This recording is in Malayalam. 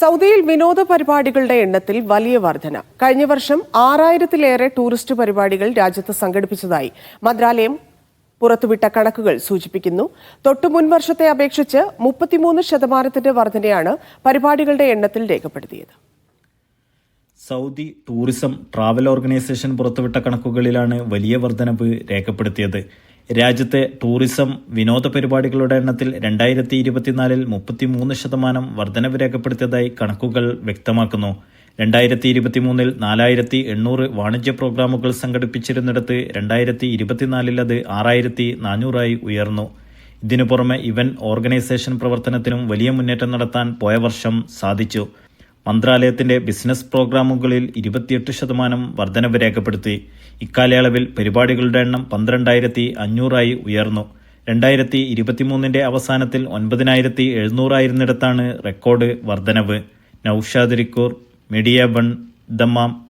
സൗദിയിൽ വിനോദ പരിപാടികളുടെ എണ്ണത്തിൽ വലിയ വർധന. കഴിഞ്ഞ വർഷം ആറായിരത്തിലേറെ ടൂറിസ്റ്റ് പരിപാടികൾ രാജ്യത്ത് സംഘടിപ്പിച്ചതായി മന്ത്രാലയം പുറത്തുവിട്ട കണക്കുകൾ സൂചിപ്പിക്കുന്നു. തൊട്ടു മുൻവർഷത്തെ അപേക്ഷിച്ച് മുപ്പത്തിമൂന്ന് ശതമാനത്തിന്റെ വർധനയാണ് പരിപാടികളുടെ എണ്ണത്തിൽ രേഖപ്പെടുത്തിയത്. സൗദി ടൂറിസം ട്രാവൽ ഓർഗനൈസേഷൻ പുറത്തുവിട്ട കണക്കുകളിലാണ് വലിയ വർധനവ് രേഖപ്പെടുത്തിയത്. രാജ്യത്തെ ടൂറിസം വിനോദ പരിപാടികളുടെ എണ്ണത്തിൽ രണ്ടായിരത്തി ഇരുപത്തിനാലിൽ മുപ്പത്തിമൂന്ന് ശതമാനം വർധനവ് രേഖപ്പെടുത്തിയതായി കണക്കുകൾ വ്യക്തമാക്കുന്നു. രണ്ടായിരത്തി ഇരുപത്തിമൂന്നിൽ നാലായിരത്തി എണ്ണൂറ് വാണിജ്യ പ്രോഗ്രാമുകൾ സംഘടിപ്പിച്ചിരുന്നിടത്ത് രണ്ടായിരത്തി ഇരുപത്തിനാലിൽ അത് ആറായിരത്തി നാനൂറായി ഉയർന്നു. ഇതിനു പുറമെ ഇവന്റ് ഓർഗനൈസേഷൻ പ്രവർത്തനത്തിനും വലിയ മുന്നേറ്റം നടത്താൻ പോയ വർഷം സാധിച്ചു. മന്ത്രാലയത്തിന്റെ ബിസിനസ് പ്രോഗ്രാമുകളിൽ ഇരുപത്തിയെട്ട് ശതമാനം വർധനവ് രേഖപ്പെടുത്തി. ഇക്കാലയളവിൽ പരിപാടികളുടെ എണ്ണം പന്ത്രണ്ടായിരത്തി അഞ്ഞൂറായി ഉയർന്നു. രണ്ടായിരത്തി ഇരുപത്തിമൂന്നിന്റെ അവസാനത്തിൽ ഒൻപതിനായിരത്തി എഴുന്നൂറായിരുന്നിടത്താണ് റെക്കോർഡ് വർധനവ്. Naushad Rikkur Media One Dammam.